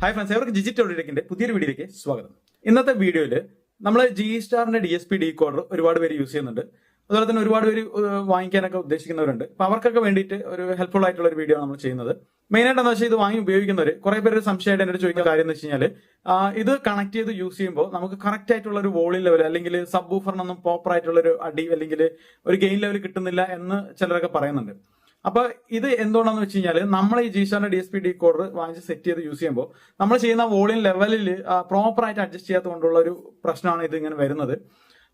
Hi friends അവർക്ക് ജിജിറ്റ് ഓഡിറ്റിന്റെ പുതിയൊരു വീഡിയോയിലേക്ക് സ്വാഗതം. ഇന്നത്തെ വീഡിയോയിൽ നമ്മൾ ജി സ്റ്റാറിന്റെ D S P decoder ഒരുപാട് പേര് യൂസ് ചെയ്യുന്നുണ്ട്. അതുപോലെ തന്നെ ഒരുപാട് പേര് വാങ്ങിക്കാനൊക്കെ ഉദ്ദേശിക്കുന്നവരുണ്ട്. അപ്പൊ അവർക്കൊക്കെ വേണ്ടിയിട്ട് ഒരു ഹെൽപ്ഫുൾ ആയിട്ടുള്ള ഒരു വീഡിയോ നമ്മൾ ചെയ്യുന്നത്. മെയിൻ ആയിട്ട് എന്താ വെച്ചാൽ ഇത് വാങ്ങി ഉപയോഗിക്കുന്നവർ കുറെ പേര് സംശയമായിട്ട് എന്നോട് ചോദിക്കുന്ന കാര്യം എന്ന് വെച്ച് കഴിഞ്ഞാൽ ഇത് കണക്ട് ചെയ്ത് യൂസ് ചെയ്യുമ്പോൾ നമുക്ക് കറക്റ്റ് ആയിട്ടുള്ള ഒരു വോളിയം ലെവൽ അല്ലെങ്കിൽ സബ് ബൂഫറിനൊന്നും പ്രോപ്പർ ആയിട്ടുള്ള ഒരു അടി അല്ലെങ്കിൽ ഒരു ഗെയിൻ ലെവൽ കിട്ടുന്നില്ല എന്ന് ചിലരൊക്കെ പറയുന്നുണ്ട്. അപ്പൊ ഇത് എന്തുകൊണ്ടാന്ന് വെച്ച് കഴിഞ്ഞാൽ നമ്മൾ ഈ ജീഷാന്റെ D S P decoder വാങ്ങിച്ച് സെറ്റ് ചെയ്ത് യൂസ് ചെയ്യുമ്പോൾ നമ്മൾ ചെയ്യുന്ന വോളിയം ലെവലിൽ പ്രോപ്പർ ആയിട്ട് അഡ്ജസ്റ്റ് ചെയ്യാത്തത് കൊണ്ടുള്ള ഒരു പ്രശ്നമാണ് ഇത് ഇങ്ങനെ വരുന്നത്.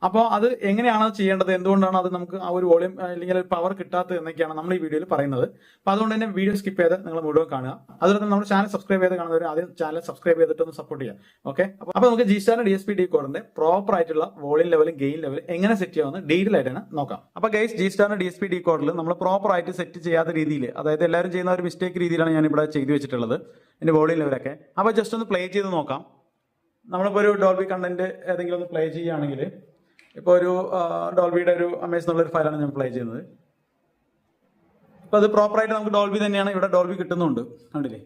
അപ്പോൾ അത് എങ്ങനെയാണ് അത് ചെയ്യേണ്ടത്? എന്തുകൊണ്ടാണ് അത് നമുക്ക് ആ ഒരു വോളിയം അല്ലെങ്കിൽ പവർ കിട്ടാത്തത് എന്നൊക്കെയാണ് നമ്മൾ ഈ വീഡിയോയിൽ പറയുന്നത്. അപ്പൊ അതുകൊണ്ട് തന്നെ വീഡിയോ സ്കിപ്പ് ചെയ്ത് നിങ്ങൾ മുഴുവൻ കാണുക. അതുപോലെ തന്നെ നമ്മുടെ ചാനൽ സബ്സ്ക്രൈബ് ചെയ്ത് കാണുന്നവർ ആദ്യം ചാനൽ സബ്സ്ക്രൈബ് ചെയ്തിട്ട് ഒന്ന് സപ്പോർട്ട് ചെയ്യാം ഓക്കെ അപ്പോൾ നമുക്ക് ജിസ്റ്റാറിന്റെ ഡി എസ് പി ഡി കോഡിന്റെ പ്രോപ്പർ ആയിട്ടുള്ള വോളിയം ലെവലും ഗെയിൻ ലെവലും എങ്ങനെ സെറ്റ് ചെയ്യാമെന്ന് ഡീറ്റെയിൽ ആയിട്ടാണ് നോക്കാം. അപ്പോൾ ഗൈസ് ജി സ്റ്റാറിന്റെ ഡി എസ് പി ഡി കോഡിൽ നമ്മൾ പ്രോപ്പർ ആയിട്ട് സെറ്റ് ചെയ്യാത്ത രീതിയിൽ അതായത് എല്ലാവരും ചെയ്യുന്ന ഒരു മിസ്റ്റേക്ക് രീതിയിലാണ് ഞാൻ ഇവിടെ ചെയ്തു വെച്ചിട്ടുള്ളത് എന്റെ വോളിയം ലെവലൊക്കെ അപ്പോൾ ജസ്റ്റ് ഒന്ന് പ്ലേ ചെയ്ത് നോക്കാം. നമ്മളിപ്പോൾ ഒരു ഡോൾബി കണ്ടന്റ് ഏതെങ്കിലും ഒന്ന് പ്ലേ ചെയ്യുകയാണെങ്കിൽ ഇപ്പോൾ ഒരു ഡോൾബിയുടെ ഒരു അമേസ് എന്നുള്ള ഒരു ഫയലാണ് ഞാൻ പ്ലേ ചെയ്യുന്നത്. അപ്പോൾ അത് പ്രോപ്പറായിട്ട് നമുക്ക് ഡോൾബി തന്നെയാണ് ഇവിടെ ഡോൾബി കിട്ടുന്നുണ്ട്. കണ്ടില്ലേ?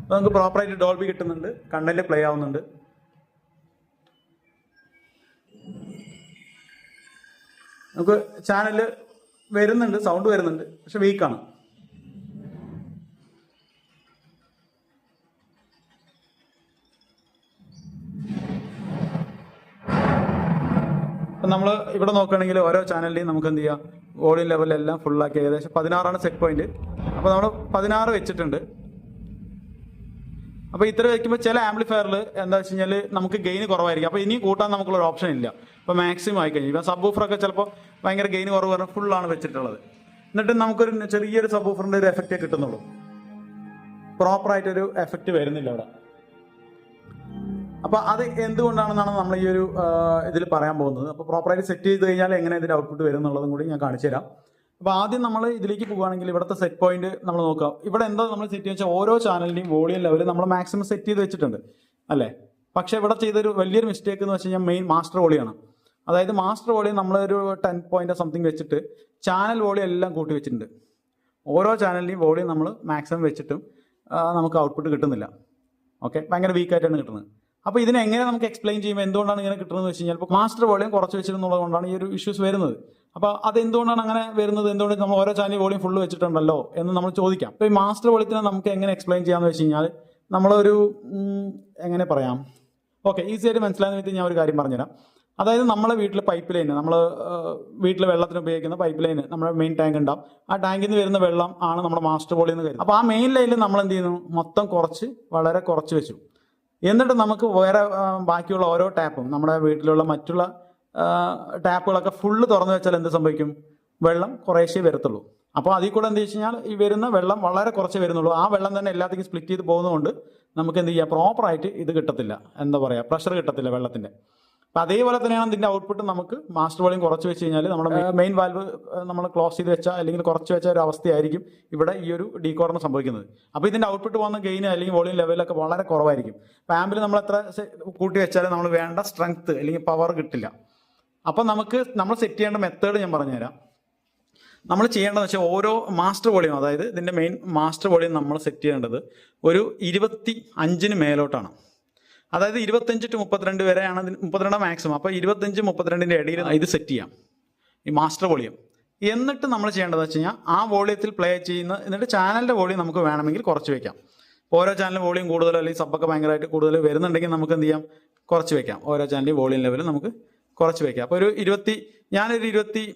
അപ്പോൾ നമുക്ക് പ്രോപ്പറായിട്ട് ഡോൾബി കിട്ടുന്നുണ്ട്. കണ്ടന്റ് പ്ലേ ആവുന്നുണ്ട്. നമുക്ക് ചാനൽ വരുന്നുണ്ട് സൗണ്ട് വരുന്നുണ്ട് പക്ഷെ വീക്കാണ് ഇവിടെ നോക്കുകയാണെങ്കിൽ ഓരോ ചാനലിനെയും നമുക്ക് എന്ത് ചെയ്യാം? വോളിയം ലെവലെല്ലാം ഫുള്ളാക്കി ഏകദേശം പതിനാറാണ് സെറ്റ് പോയിന്റ് അപ്പോൾ നമ്മൾ പതിനാറ് വെച്ചിട്ടുണ്ട്. അപ്പോൾ ഇത്ര വെക്കുമ്പോൾ ചില ആംപ്ലിഫയറിൽ എന്താ വെച്ച് നമുക്ക് ഗെയിൻ കുറവായിരിക്കും. അപ്പോൾ ഇനിയും കൂട്ടാൻ നമുക്കുള്ള ഓപ്ഷൻ ഇല്ല. ഇപ്പോൾ മാക്സിമം ആയി കഴിഞ്ഞു. ഇപ്പം സബ് ഒക്കെ ചിലപ്പോൾ ഭയങ്കര ഗെയിൻ കുറവ് പറഞ്ഞാൽ ഫുള്ളാണ് വെച്ചിട്ടുള്ളത്. എന്നിട്ട് നമുക്കൊരു ചെറിയൊരു സബ് ഓഫറിന്റെ ഒരു എഫക്റ്റേ കിട്ടുന്നുള്ളൂ. പ്രോപ്പറായിട്ടൊരു എഫക്റ്റ് വരുന്നില്ല അവിടെ. അപ്പൊ അത് എന്തുകൊണ്ടാണെന്നാണ് നമ്മൾ ഈ ഒരു ഇതിൽ പറയാൻ പോകുന്നത്. അപ്പൊ പ്രോപ്പറായിട്ട് സെറ്റ് ചെയ്ത് കഴിഞ്ഞാൽ എങ്ങനെ ഇതിന്റെ ഔട്ട്പുട്ട് വരും എന്നുള്ളതും കൂടി ഞാൻ കാണിച്ചു തരാം. അപ്പൊ ആദ്യം നമ്മൾ ഇതിലേക്ക് പോകുകയാണെങ്കിൽ ഇവിടുത്തെ സെറ്റ് പോയിന്റ് നമ്മൾ നോക്കാം ഇവിടെ എന്താ നമ്മൾ സെറ്റ് ചെയ്യുക വെച്ചാൽ ഓരോ ചാനലിന്റെയും വോളിയം ലെവൽ നമ്മൾ മാക്സിമം സെറ്റ് ചെയ്ത് വെച്ചിട്ടുണ്ട്. അല്ലേ? പക്ഷെ ഇവിടെ ചെയ്തൊരു വലിയൊരു മിസ്റ്റേക്ക് എന്ന് വെച്ച് കഴിഞ്ഞാൽ മെയിൻ മാസ്റ്റർ വോളിയാണ് അതായത് മാസ്റ്റർ വോളിയം നമ്മളൊരു ടെൻ പോയിന്റ് സംതിങ് വെച്ചിട്ട് ചാനൽ വോളിയം എല്ലാം കൂട്ടി വെച്ചിട്ടുണ്ട്. ഓരോ ചാനലിന്റെയും വോളിയം നമ്മൾ മാക്സിമം വെച്ചിട്ടും നമുക്ക് ഔട്ട്പുട്ട് കിട്ടുന്നില്ല. ഓക്കെ ഭയങ്കര വീക്കായിട്ടാണ് കിട്ടുന്നത്. അപ്പോൾ ഇതിനെ എങ്ങനെ നമുക്ക് എക്സ്പ്ലെയിൻ ചെയ്യുമ്പോൾ എന്തുകൊണ്ടാണ് ഇങ്ങനെ കിട്ടുന്നത് വെച്ച് കഴിഞ്ഞാൽ ഇപ്പോൾ മാസ്റ്റർ വോളിയം കുറച്ച് വെച്ചിരുന്നുള്ളത് കൊണ്ടാണ് ഈ ഒരു ഇഷ്യൂസ് വരുന്നത്. അപ്പോൾ അത് എന്തുകൊണ്ടാണ് അങ്ങനെ വരുന്നത്? എന്തുകൊണ്ട് നമ്മൾ ഓരോ ചാനൽ വോളിയം ഫുള്ള് വെച്ചിട്ടുണ്ടല്ലോ എന്ന് നമ്മൾ ചോദിക്കാം. അപ്പോൾ ഈ മാസ്റ്റർ വോളിയത്തിനെ നമുക്ക് എങ്ങനെ എക്സ്പ്ലെയിൻ ചെയ്യാമെന്ന് വെച്ച് കഴിഞ്ഞാൽ നമ്മളൊരു എങ്ങനെ പറയാം? ഓക്കെ ഈസി ആയിട്ട് മനസ്സിലാകുന്ന വിധത്തിൽ ഞാൻ ഒരു കാര്യം പറഞ്ഞുതരാം. അതായത് നമ്മളെ വീട്ടിലെ പൈപ്പ് ലൈൻ നമ്മൾ വീട്ടിൽ വെള്ളത്തിന് ഉപയോഗിക്കുന്ന പൈപ്പ് ലൈൻ നമ്മുടെ മെയിൻ ടാങ്ക് ഉണ്ടാവും. ആ ടാങ്കിൽ നിന്ന് വരുന്ന വെള്ളം ആണ് നമ്മുടെ മാസ്റ്റർ വോളിയം എന്ന് കരുതുന്നത് അപ്പോൾ ആ മെയിൻ ലൈനിൽ നമ്മൾ എന്ത് ചെയ്യുന്നു? മൊത്തം കുറച്ച് വളരെ കുറച്ച് വെച്ചു. എന്നിട്ട് നമുക്ക് വേറെ ബാക്കിയുള്ള ഓരോ ടാപ്പും നമ്മുടെ വീട്ടിലുള്ള മറ്റുള്ള ടാപ്പുകളൊക്കെ ഫുള്ള് തുറന്നു വെച്ചാൽ എന്ത് സംഭവിക്കും? വെള്ളം കുറേശ്ശേ വരത്തുള്ളൂ. അപ്പോൾ അതിൽ കൂടെ എന്ത് വെച്ച് കഴിഞ്ഞാൽ ഈ വരുന്ന വെള്ളം വളരെ കുറച്ച് വരുന്നുള്ളൂ. ആ വെള്ളം തന്നെ എല്ലാത്തേക്കും സ്പ്ലിറ്റ് ചെയ്ത് പോകുന്നതുകൊണ്ട് നമുക്ക് എന്ത് ചെയ്യാം? പ്രോപ്പറായിട്ട് ഇത് കിട്ടത്തില്ല. എന്താ പറയുക പ്രഷർ കിട്ടത്തില്ല വെള്ളത്തിന്റെ. അപ്പം അതേപോലെ തന്നെയാണ് ഇതിന്റെ ഔട്ട്പുട്ട് നമുക്ക് മാസ്റ്റർ വോളിയം കുറച്ച് വെച്ച് കഴിഞ്ഞാൽ നമ്മുടെ മെയിൻ വാൽവ് നമ്മൾ ക്ലോസ് ചെയ്ത് വെച്ചാൽ അല്ലെങ്കിൽ കുറച്ച് വെച്ച ഒരു അവസ്ഥയായിരിക്കും ഇവിടെ ഈ ഒരു ഡീകോറിന് സംഭവിക്കുന്നത്. അപ്പോൾ ഇതിന്റെ ഔട്ട്പുട്ട് വന്ന ഗെയിൻ അല്ലെങ്കിൽ വോളിയം ലെവലൊക്കെ വളരെ കുറവായിരിക്കും. പാമ്പിൽ നമ്മൾ എത്ര കൂട്ടി വെച്ചാലും നമ്മൾ വേണ്ട സ്ട്രെങ്ത് അല്ലെങ്കിൽ പവർ കിട്ടില്ല. അപ്പം നമുക്ക് നമ്മൾ സെറ്റ് ചെയ്യേണ്ട മെത്തേഡ് ഞാൻ പറഞ്ഞുതരാം നമ്മൾ ചെയ്യേണ്ടതെന്ന് വെച്ചാൽ ഓരോ മാസ്റ്റർ വോളിയം അതായത് ഇതിന്റെ മെയിൻ മാസ്റ്റർ വോളിയം നമ്മൾ സെറ്റ് ചെയ്യേണ്ടത് ഒരു ഇരുപത്തി അഞ്ചിന് മേലോട്ടാണ്. അതായത് ഇരുപത്തഞ്ച് ടു മുപ്പത്തിരണ്ട് വരെയാണ് മുപ്പത്തിരണ്ടാണ് മുപ്പത്തിരണ്ടാം മാക്സിമം അപ്പോൾ ഇരുപത്തഞ്ച് മുപ്പത്തിരണ്ടിന്റെ ഇടയിൽ ഇത് സെറ്റ് ചെയ്യാം. ഈ മാസ്റ്റർ വോളിയം എന്നിട്ട് നമ്മൾ ചെയ്യേണ്ടത് വെച്ച് കഴിഞ്ഞാൽ ആ വോളിയത്തിൽ പ്ലേ ചെയ്യുന്ന എന്നിട്ട് ചാനലിന്റെ വോളിയം നമുക്ക് വേണമെങ്കിൽ കുറച്ച് വെക്കാം. ഓരോ ചാനൽ വോളിയം കൂടുതൽ അല്ലെങ്കിൽ സബ്ബൊക്കെ ഭയങ്കരമായിട്ട് കൂടുതൽ വരുന്നുണ്ടെങ്കിൽ നമുക്ക് എന്ത് ചെയ്യാം? കുറച്ച് വെക്കാം. ഓരോ ചാനലിന്റെ വോളിയം ലെവൽ നമുക്ക് കുറച്ച് വെക്കാം. അപ്പോൾ ഒരു ഇരുപത്തി ഞാനൊരു ഇരുപത്തി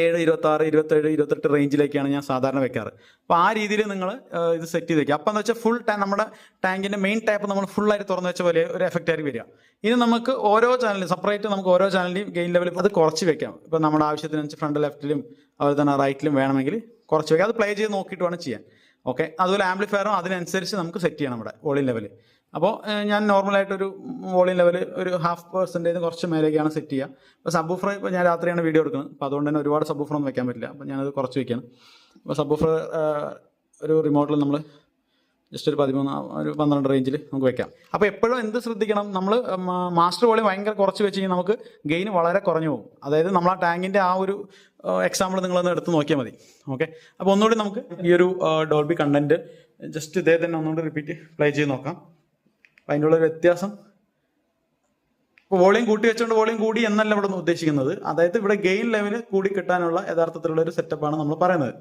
ഏഴ് ഇരുപത്തി ആറ് ഇരുപത്തേഴ് ഇരുപത്തെട്ട് റേഞ്ചിലേക്കാണ് ഞാൻ സാധാരണ വെക്കാറ്. അപ്പോൾ ആ രീതിയിൽ നിങ്ങൾ ഇത് സെറ്റ് ചെയ്ത് വെക്കുക. അപ്പോൾ എന്ന് വെച്ചാൽ ഫുൾ ടാ നമ്മുടെ ടാങ്കിന്റെ മെയിൻ ടാപ്പ് നമ്മൾ ഫുൾ ആയിട്ട് തുറന്നു വെച്ച പോലെ ഒരു എഫക്റ്റ് ആയി വരിക. ഇനി നമുക്ക് ഓരോ ചാനലും സെപ്പറേറ്റ് നമുക്ക് ഓരോ ചാനലിന്റെയും ഗെയിൻ ലെവൽ അത് കുറച്ച് വെക്കാം. ഇപ്പം നമ്മുടെ ആവശ്യത്തിനനുസരിച്ച് ഫ്രണ്ട് ലെഫ്റ്റിലും അതുപോലെ തന്നെ റൈറ്റിലും വേണമെങ്കിൽ കുറച്ച് വെക്കാം. അത് പ്ലേ ചെയ്ത് നോക്കിയിട്ട് വേണം ചെയ്യാൻ. ഓക്കെ അതുപോലെ ആംപ്ലിഫയറും അതിനനുസരിച്ച് നമുക്ക് സെറ്റ് ചെയ്യണം നമ്മുടെ വോളിയം ലെവൽ അപ്പോൾ ഞാൻ നോർമലായിട്ടൊരു വോളിയം ലെവൽ ഒരു ഹാഫ് പെർസെന്റേജ് കുറച്ച് മേലേക്കാണ് സെറ്റ് ചെയ്യുക അപ്പോൾ സബ്ബൂഫർ ഇപ്പോൾ ഞാൻ രാത്രിയാണ് വീഡിയോ എടുക്കുന്നത്. അപ്പോൾ അതുകൊണ്ട് തന്നെ ഒരുപാട് സബ്ബൂഫർ ഒന്നും വെക്കാൻ പറ്റില്ല. അപ്പോൾ ഞാനത് കുറച്ച് വയ്ക്കുകയാണ് അപ്പോൾ സബ്ബൂഫർ ഒരു റിമോട്ടിൽ നമ്മൾ ജസ്റ്റ് ഒരു പതിമൂന്ന് ഒരു പന്ത്രണ്ട് റേഞ്ചിൽ നമുക്ക് വെക്കാം. അപ്പോൾ എപ്പോഴും എന്ത് ശ്രദ്ധിക്കണം? നമ്മൾ മാസ്റ്റർ വോളിയം ഭയങ്കര കുറച്ച് വെച്ച് കഴിഞ്ഞാൽ നമുക്ക് ഗെയിൻ വളരെ കുറഞ്ഞു പോകും. അതായത് നമ്മൾ ആ ടാങ്കിന്റെ ആ ഒരു എക്സാമ്പിൾ നിങ്ങളൊന്ന് എടുത്ത് നോക്കിയാൽ മതി. ഓക്കെ അപ്പോൾ ഒന്നുകൂടി നമുക്ക് ഈ ഒരു ഡോൾബി കണ്ടന്റ് ജസ്റ്റ് ഇതേ തന്നെ ഒന്നുകൂടി റിപ്പീറ്റ് പ്ലേ ചെയ്ത് നോക്കാം. അതിന്റെ വ്യത്യാസം. ഇപ്പോൾ വോളിയം കൂട്ടി വെച്ചുകൊണ്ട് വോളിയം കൂടി എന്നല്ല ഇവിടെ ഉദ്ദേശിക്കുന്നത്. അതായത് ഇവിടെ ഗെയിൻ ലെവൽ കൂടി കിട്ടാനുള്ള യഥാർത്ഥത്തിലുള്ള ഒരു സെറ്റപ്പാണ് നമ്മൾ പറയുന്നത്.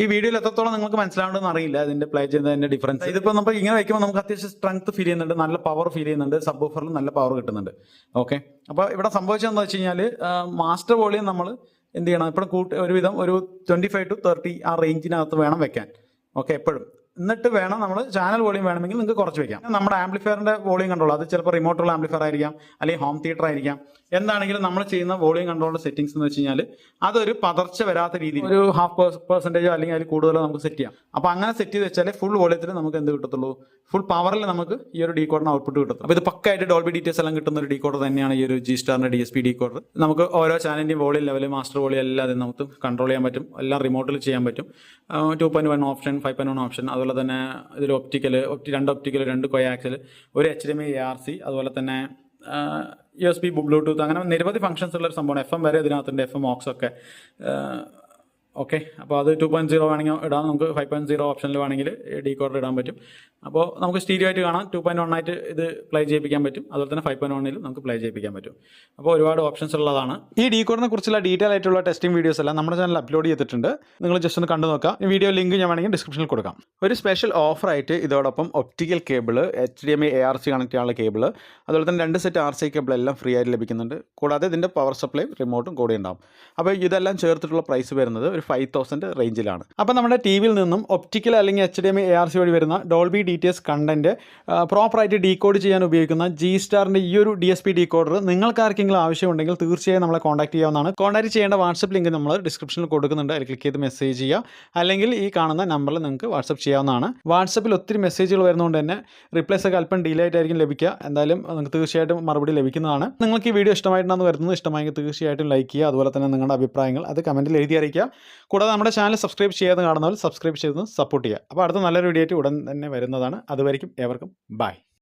ഈ വീഡിയോയിൽ എത്രത്തോളം നിങ്ങൾക്ക് മനസ്സിലാവുണ്ടെന്ന് അറിയില്ല. ഇതിന്റെ പ്ലേ ചെയ്യുന്നതിന്റെ ഡിഫറൻസ് ഇതിപ്പോ നമുക്ക് ഇങ്ങനെ വയ്ക്കുമ്പോൾ നമുക്ക് അത്യാവശ്യം സ്ട്രെങ്ത് ഫീൽ ചെയ്യുന്നുണ്ട്. നല്ല പവർ ഫീൽ ചെയ്യുന്നുണ്ട്. സബ് ഓഫറിൽ നല്ല പവർ കിട്ടുന്നുണ്ട്. ഓക്കെ അപ്പോൾ ഇവിടെ സംഭവിച്ചതെന്ന് വെച്ച് കഴിഞ്ഞാൽ മാസ്റ്റർ വോളിയം നമ്മൾ എന്ത് ചെയ്യണം? ഇപ്പോൾ കൂട്ട് ഒരുവിധം ഒരു ട്വന്റി ഫൈവ് ടു തേർട്ടി ആ റേഞ്ചിനകത്ത് വേണം വെക്കാൻ. ഓക്കെ എപ്പോഴും. എന്നിട്ട് വേണം നമ്മൾ ചാനൽ വോളിയം വേണമെങ്കിൽ നിങ്ങൾക്ക് കുറച്ച് വെക്കാം. നമ്മുടെ ആംപ്ലിഫയറിന്റെ വോളിയം കൺട്രോൾ അത് ചിലപ്പോൾ റിമോട്ടുള്ള ആംപ്ലിഫയർ ആയിരിക്കാം അല്ലെങ്കിൽ ഹോം തിയേറ്റർ ആയിരിക്കാം. എന്താണെങ്കിലും നമ്മൾ ചെയ്യുന്ന വോളിയം കൺട്രോളിന്റെ സെറ്റിംഗ്സ് എന്ന് വെച്ച് കഴിഞ്ഞാൽ അതൊരു പതർച്ച വരാത്ത രീതിയിൽ ഒരു ഹാഫ് പെർസെന്റേജോ അല്ലെങ്കിൽ അതിൽ കൂടുതലോ നമുക്ക് സെറ്റ് ചെയ്യാം. അപ്പോൾ അങ്ങനെ സെറ്റ് ചെയ്ത് വെച്ചാൽ ഫുൾ വോളിയത്തിൽ നമുക്ക് എന്ത് കിട്ടത്തുള്ളൂ? ഫുൾ പവറിൽ നമുക്ക് ഈ ഒരു ഡീകോഡിന് ഔട്ട്പുട്ട് കിട്ടും അപ്പോൾ ഇത് പക്കായിട്ട് ഡോൾബി ഡീറ്റെയിൽസ് എല്ലാം കിട്ടുന്ന ഒരു ഡീകോഡർ തന്നെയാണ് ഈ ഒരു ജി സ്റ്റാറിന്റെ ഡി എസ് പി ഡീകോഡർ നമുക്ക് ഓരോ ചാനലിന്റെയും വോളിയം ലെവൽ മാസ്റ്റർ വോളിയം എല്ലാം നമുക്ക് കൺട്രോൾ ചെയ്യാൻ പറ്റും. എല്ലാം റിമോട്ടിൽ ചെയ്യാൻ പറ്റും. Two point one option five point one option അതുപോലെ തന്നെ ഇതിൽ ഒപ്റ്റിക്കൽ ഒപ്റ്റി രണ്ട് ഒപ്റ്റിക്കൽ രണ്ട് കൊയാക്സൽ ഒരു H D M I R C അതുപോലെ തന്നെ യു എസ് ബി ബ്ലൂടൂത്ത് അങ്ങനെ നിരവധി ഫംഗ്ഷൻസ് ഉള്ള ഒരു സംഭവമാണ്. എഫ് എം വരെ ഇതിനകത്തുണ്ട് എഫ് എം ഓക്സ് ഒക്കെ. ഓക്കെ. അപ്പോൾ അത് ടു പോയിന്റ് സീറോ വേണമെങ്കിൽ ഇടാം. നമുക്ക് ഫൈവ് പോയിന്റ് സീറോ ഓപ്ഷനിൽ വേണമെങ്കിൽ ഡി കോഡർ ഇടാൻ പറ്റും. അപ്പോൾ നമുക്ക് സ്റ്റീരിയോ ആയിട്ട് കാണാം. ടു പോയിന്റ് വൺ ആയിട്ട് ഇത് പ്ലേ ചെയ്യിപ്പിക്കാൻ പറ്റും. അതുപോലെ തന്നെ ഫൈവ് പോയിന്റ് വണ്ണിലും നമുക്ക് പ്ലേ ചെയ്യിപ്പിക്കാൻ പറ്റും. അപ്പോൾ ഒരുപാട് ഓപ്ഷൻസ് ഉള്ളതാണ്. ഈ ഡി കോഡിനെ കുറിച്ചുള്ള ഡീറ്റെയിൽ ആയിട്ടുള്ള ടെസ്റ്റിംഗ് വീഡിയോസ് എല്ലാം നമ്മുടെ ചാനൽ അപ്ലോഡ് ചെയ്തിട്ടുണ്ട്. നിങ്ങൾ ജസ്റ്റ് ഒന്ന് കണ്ടു നോക്കാം. ഈ വീഡിയോ ലിങ്ക് ഞാൻ വേണമെങ്കിൽ ഡിസ്ക്രിപ്ഷനിൽ കൊടുക്കാം. ഒരു സ്പെഷ്യൽ ഓഫർ ആയിട്ട് ഇതോടൊപ്പം optical cable H D M A R C connect ചെയ്യാനുള്ള കേബിൾ അതുപോലെ തന്നെ രണ്ട് സെറ്റ് ആർ സി കേബിൾ എല്ലാം ഫ്രീ ആയിട്ട് ലഭിക്കുന്നുണ്ട്. കൂടാതെ ഇതിന്റെ പവർ സപ്ലൈ റിമോട്ടും കൂടെ ഉണ്ടാവും. അപ്പോൾ ഇതെല്ലാം ചേർത്തിട്ടുള്ള പ്രൈസ് വരുന്നത് ഒരു ഫൈവ് തൗസൻഡ് റേഞ്ചിലാണ് അപ്പോൾ നമ്മുടെ ടി വിയിൽ നിന്നും ഒപ്റ്റിക്കൽ അല്ലെങ്കിൽ H D M A R C വഴി വരുന്ന Dolby D T S content പ്രോപ്പറായിട്ട് ഡീകോഡ് ചെയ്യാൻ ഉപയോഗിക്കുന്ന ജി സ്റ്റാറിന്റെ ഈ ഒരു ഡി എസ് പി ഡീകോഡർ നിങ്ങൾക്ക് ആർക്കെങ്കിലും ആവശ്യമുണ്ടെങ്കിൽ തീർച്ചയായും നമ്മളെ കോൺടാക്ട് ചെയ്യാവുന്നതാണ്. കോൺടാക്ട് ചെയ്യേണ്ട വാട്സപ്പ് ലിങ്ക് നമ്മൾ ഡിസ്ക്രിപ്ഷനിൽ കൊടുക്കുന്നുണ്ട്. അതിൽ ക്ലിക്ക് ചെയ്ത് മെസ്സേജ് ചെയ്യുക. അല്ലെങ്കിൽ ഈ കാണുന്ന നമ്പറിൽ നിങ്ങൾക്ക് വാട്സപ്പ് ചെയ്യാവുന്നതാണ്. വാട്സപ്പിൽ ഒത്തിരി മെസ്സേജുകൾ വരുന്നതുകൊണ്ട് തന്നെ റിപ്ലൈസ് ഒക്കെ അല്പം ഡിലേ ആയിട്ടായിരിക്കും ലഭിക്കുക. എന്തായാലും നിങ്ങൾക്ക് തീർച്ചയായിട്ടും മറുപടി ലഭിക്കുന്നതാണ്. നിങ്ങൾക്ക് ഈ വീഡിയോ ഇഷ്ടമായിട്ടുണ്ടെന്ന് വരുന്നത് ഇഷ്ടമായെങ്കിൽ തീർച്ചയായിട്ടും ലൈക്ക് ചെയ്യുക. അതുപോലെ തന്നെ നിങ്ങളുടെ അഭിപ്രായങ്ങൾ അത് കമന്റിൽ എഴുതി അറിയിക്കുക. കൂടാതെ നമ്മുടെ ചാനൽ സബ്സ്ക്രൈബ് ചെയ്യാതെ കാണുന്നവർ സബ്സ്ക്രൈബ് ചെയ്ത് സപ്പോർട്ട് ചെയ്യുക. അപ്പോൾ അടുത്ത നല്ലൊരു വീഡിയോ ആയിട്ട് ഉടൻ തന്നെ വരുന്നതാണ്. അതുവരെയും ഏവർക്കും ബൈ